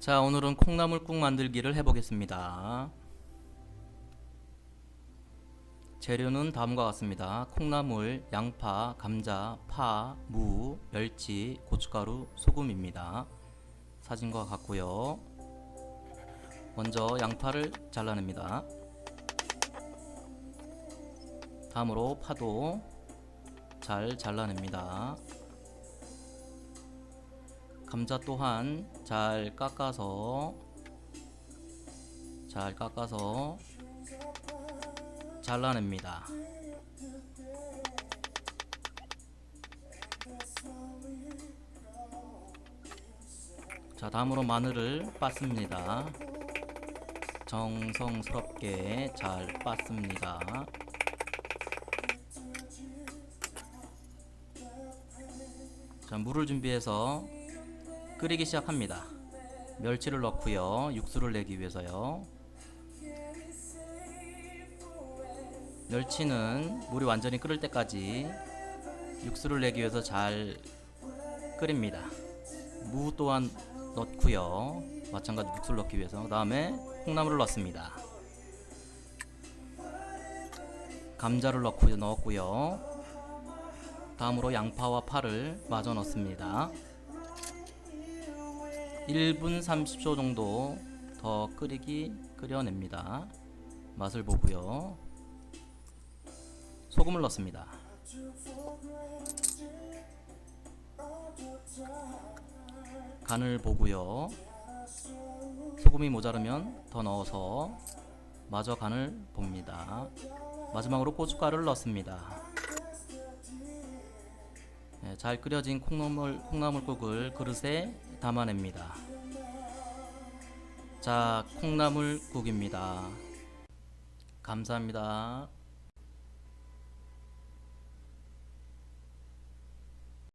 자, 오늘은 콩나물국 만들기를 해보겠습니다. 재료는 다음과 같습니다. 콩나물, 양파, 감자, 파, 무, 멸치, 고춧가루, 소금입니다. 사진과 같고요. 먼저 양파를 잘라냅니다. 다음으로 파도 잘 잘라냅니다. 감자 또한 잘 깎아서 잘 깎아서 잘라냅니다. 자, 다음으로 마늘을 빻습니다. 정성스럽게 잘 빻습니다. 자, 물을 준비해서 끓이기 시작합니다. 멸치를 넣고요. 육수를 내기 위해서요. 멸치는 물이 완전히 끓을 때까지 육수를 내기 위해서 잘 끓입니다. 무 또한 넣고요. 마찬가지 육수를 넣기 위해서. 그 다음에 콩나물을 넣습니다. 감자를 넣고 넣었고요. 다음으로 양파와 파를 마저 넣습니다. 1분 30초 정도 더 끓이기 끓여냅니다. 맛을 보고요. 소금을 넣습니다. 간을 보고요. 소금이 모자르면 더 넣어서 마저 간을 봅니다. 마지막으로 고춧가루를 넣습니다. 네, 잘 끓여진 콩나물 콩나물국을 그릇에 담아냅니다. 자, 콩나물국입니다. 감사합니다.